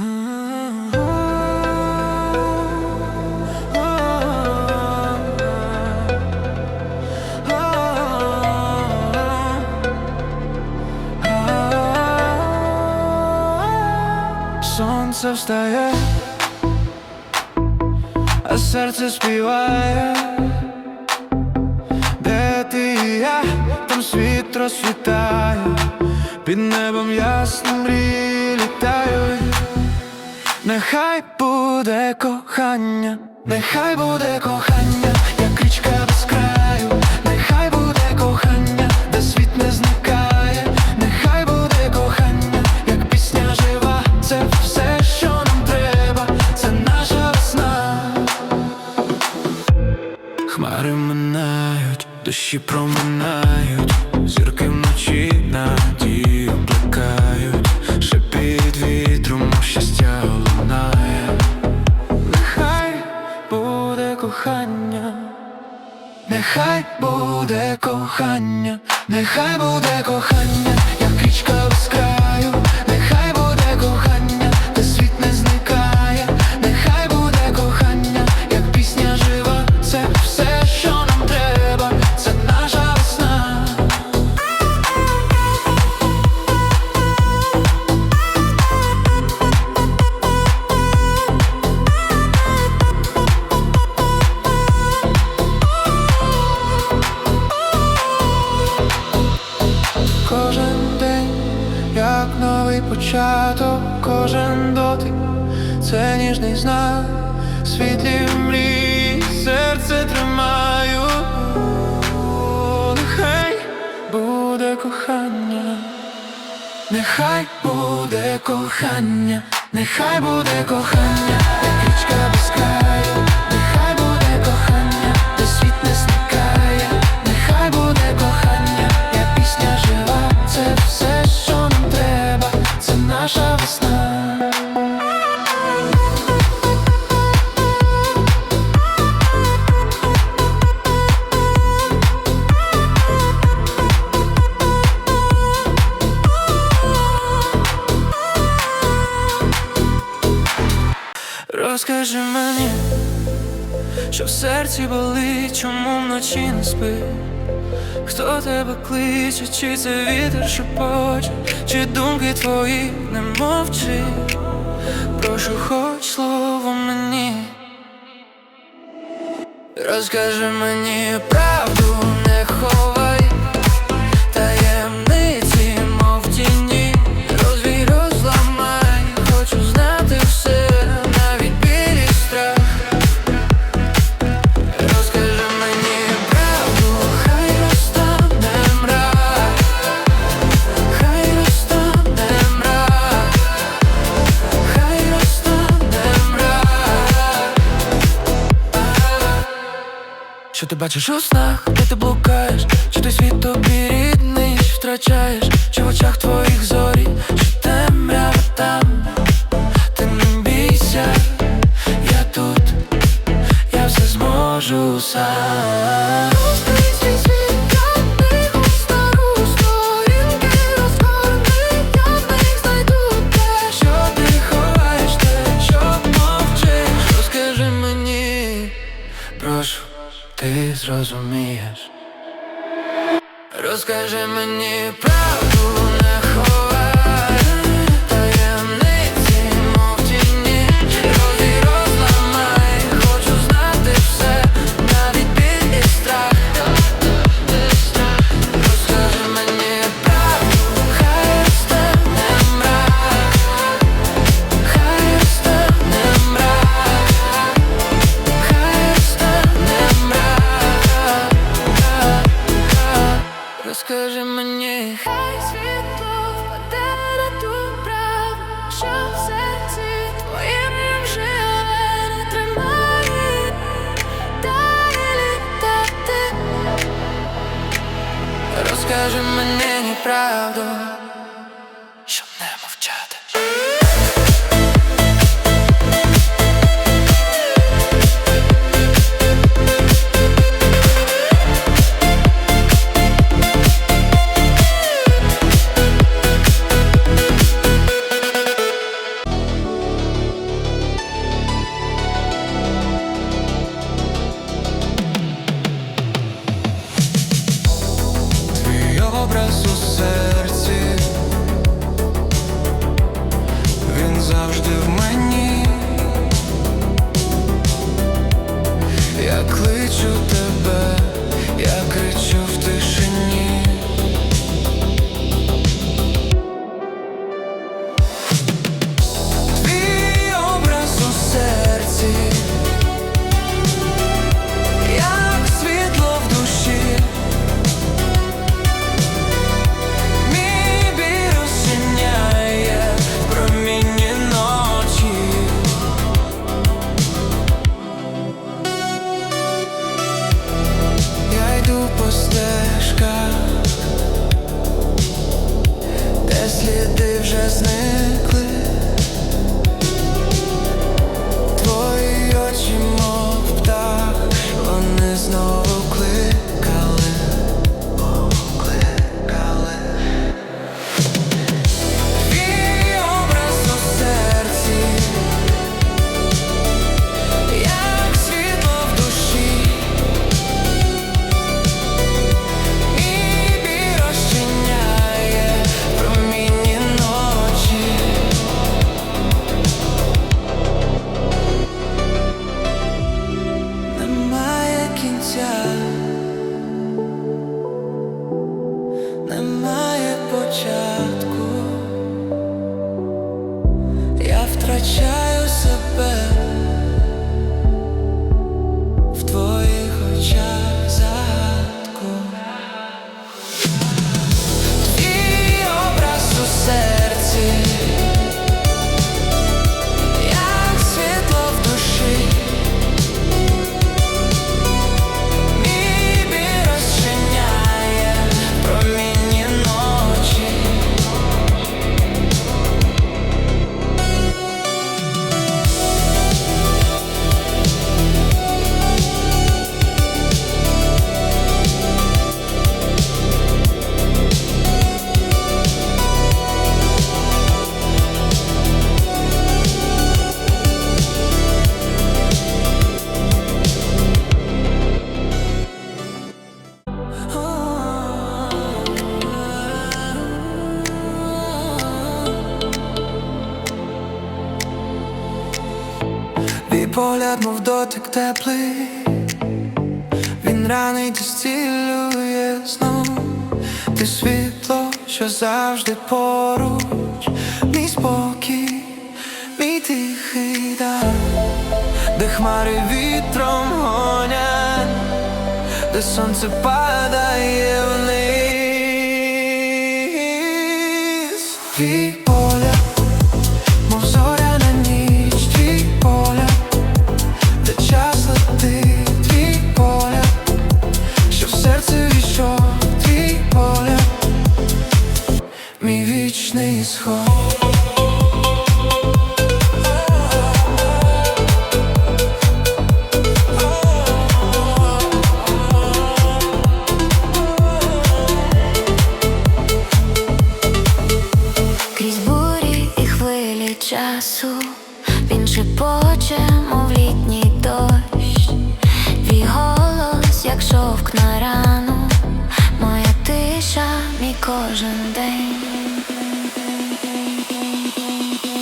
Сонце встає, а серце співає, де ти і я, там світ розсвітає, під небом мрії літають. Нехай буде кохання, нехай буде кохання, як річка без краю, нехай буде кохання, де світ не зникає, нехай буде кохання, як пісня жива, це все, що нам треба, це наша весна. Хмари минають, дощі проминають, буде кохання, нехай буде кохання, кожен дотик, це ніжний знак, світлі мрії, серце тримаю. Нехай буде кохання, нехай буде кохання, нехай буде кохання, річка без краю, серці болить, чому вночі не спи, Хто тебе кличе, чи це вітер шепоче, чи думки твої не мовчи? Прошу, хоч слово мені. Розкажи мені правду, бачиш у снах, де ти блукаєш, чи ти світ тобі рідний втрачаєш, чи в очах твоїх зорі, чи темрява там, Розкажи мені, Хай світло впаде на ту правду, що в серці твоїм живе не тримає, дай літати. розкажи мені правду, Ти світло, що завжди поруч, мій спокій, мій тихий дар, де хмари вітром гонять, де сонце падає вниз. шепочемо в літній дощ, твій голос, як шовк на рану, моя тиша, мій кожен день.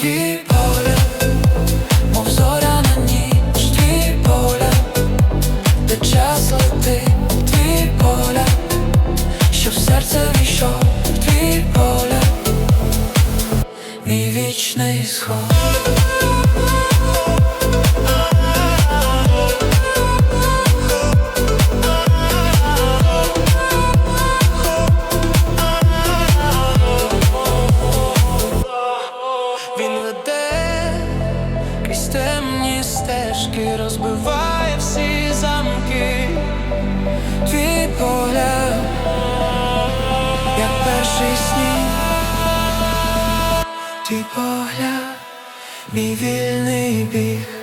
Ті поля, мов зоря на ніч, поля, де час летить, твій поля, що в серце війшов. Твій погляд, мій вільний біг.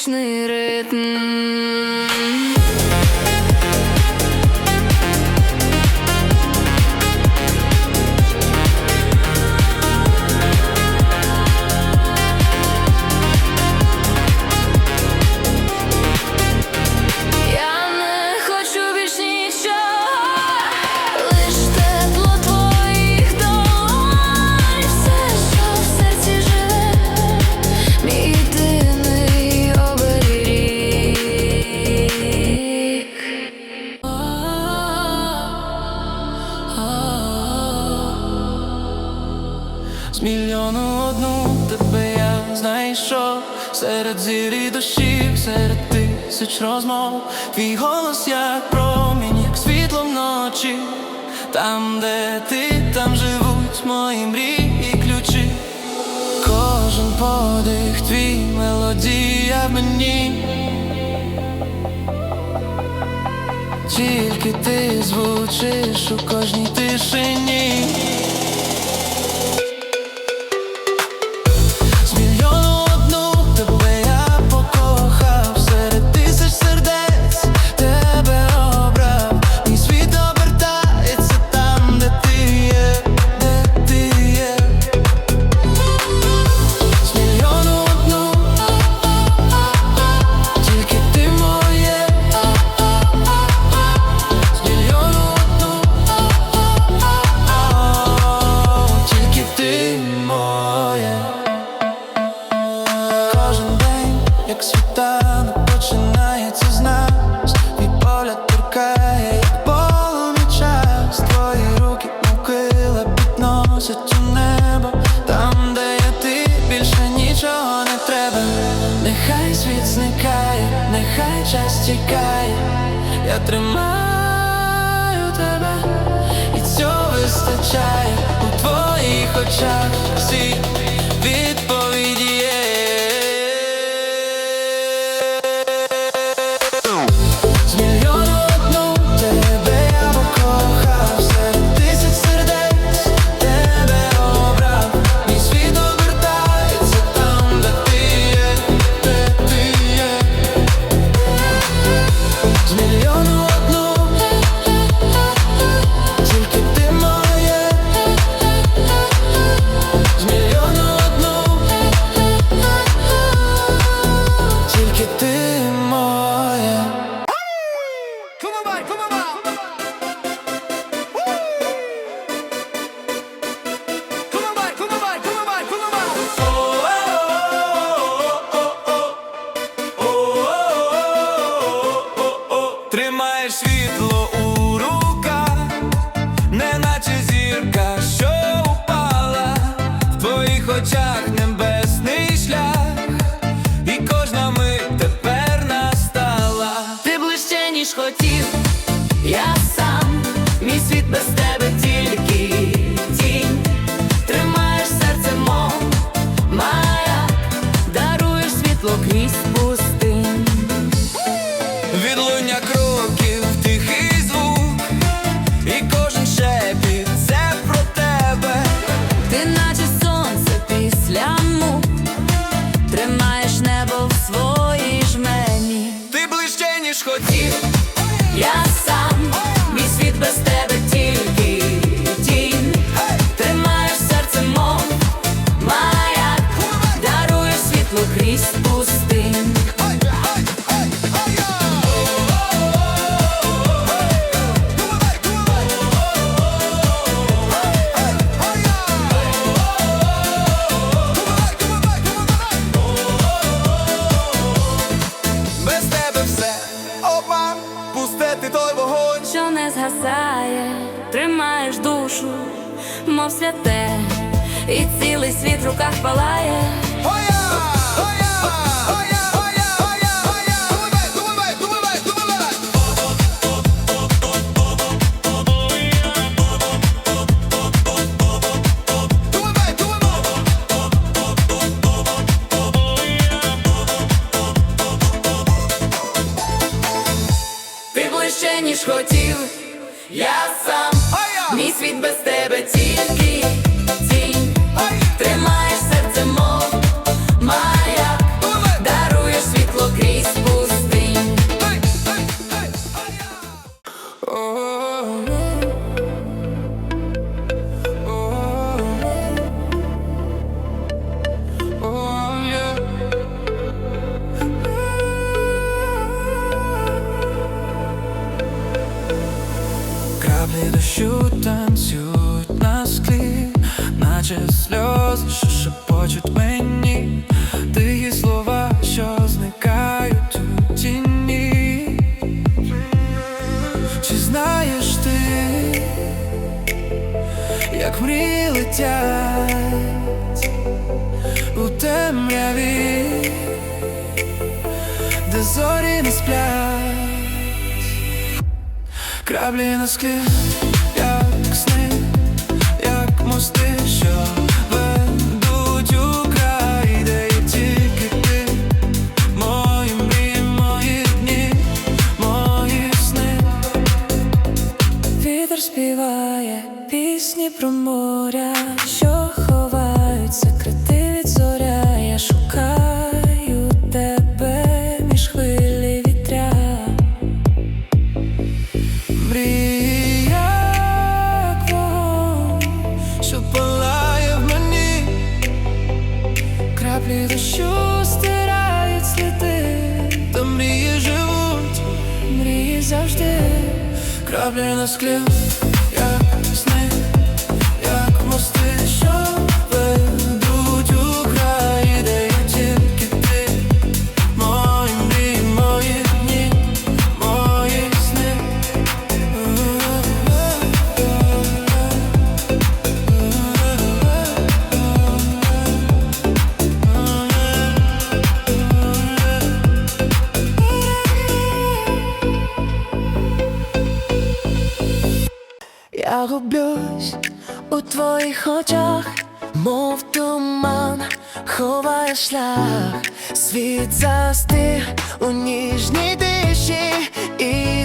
вічний ритм. ось мої мрії і ключі, кожен подих твій мелодія мені, тільки ти звучиш у кожній тишині. починається з нас. Мій погляд торкає, як полум'я Твої руки мукила підносять у небо. Там, де є ти, більше нічого не треба. Нехай світ зникає, нехай час тікає, я тримаю тебе, і цього вистачає у твоїх очах. Всі мов святе, і цілий світ в руках палає. Що танцюють на склі, наче сльози, що шепочуть мені, тихі слова, що зникають у тіні. Чи знаєш ти, як мрії летять у темряві, де зорі не сплять? Краблі на склі моря, що ховають секрети від зоря, я шукаю тебе між хвилі вітря. Мрій, як вогонь, що палає в мені, краплі дощу стирають сліди, мрії живуть, мрії завжди, краплі на склів. я гублюсь у твоїх очах, мов туман, ховає шлях, світ застиг у ніжній диші. І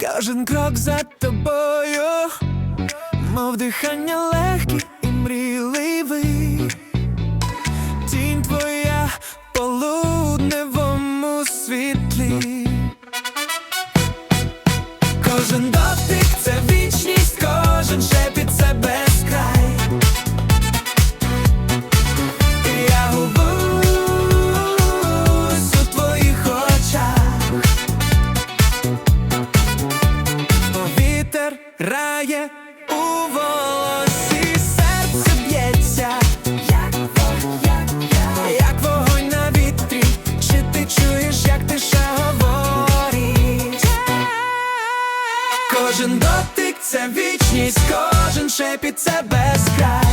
Кожен крок за тобою, мов дихання легкі і мрійливий, тінь твоя в полудневому світлі, кожен дотик немає у волосі серце б'ється, як вогонь, як, вогонь на вітрі, чи ти чуєш, як ти тиша говорить? Кожен дотик це вічність, кожен шепіт це безкрай.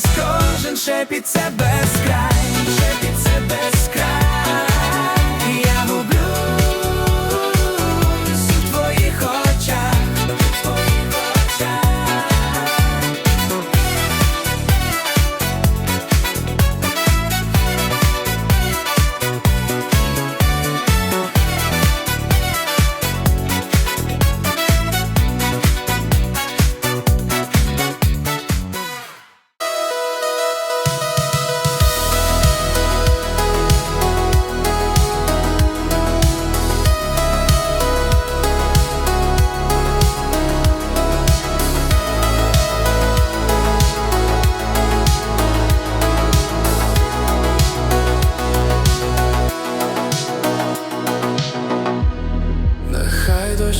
крізь кожен шепіт без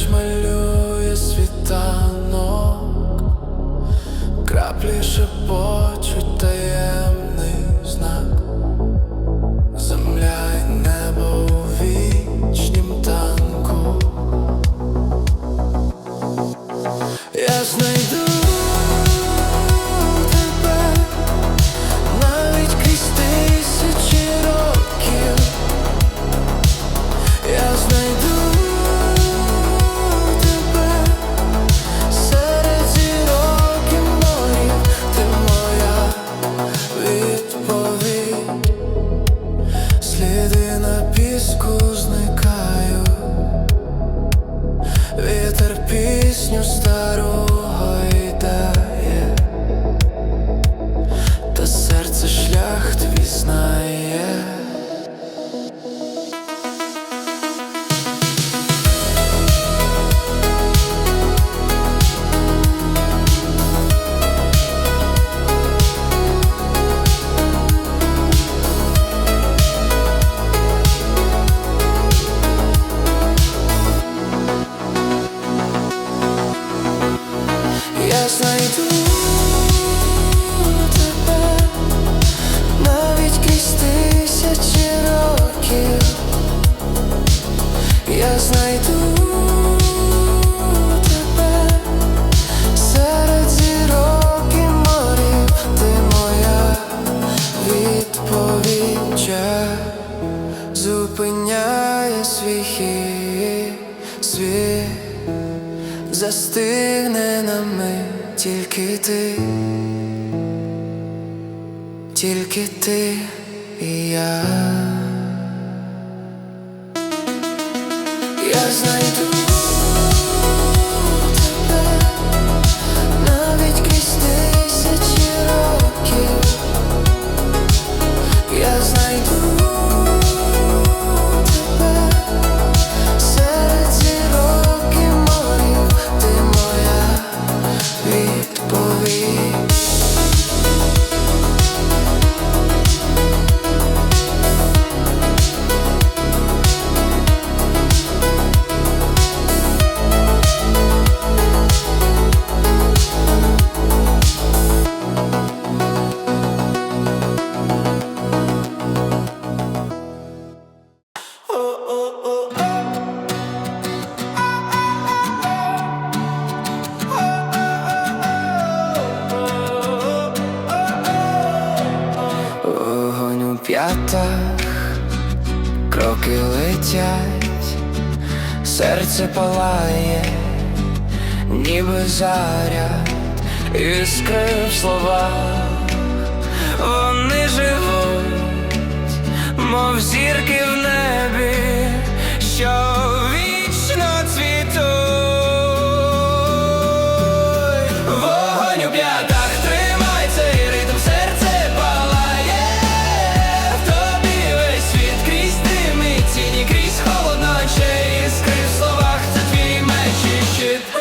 лиш малює світанок, краплі шепочуть таємно. застигне на мить тільки ти, тільки ти і я. Я знайду воротах, кроки летять, серце палає, ніби заряд, іскри в словах, вони живуть, мов зірки в небі. що shit.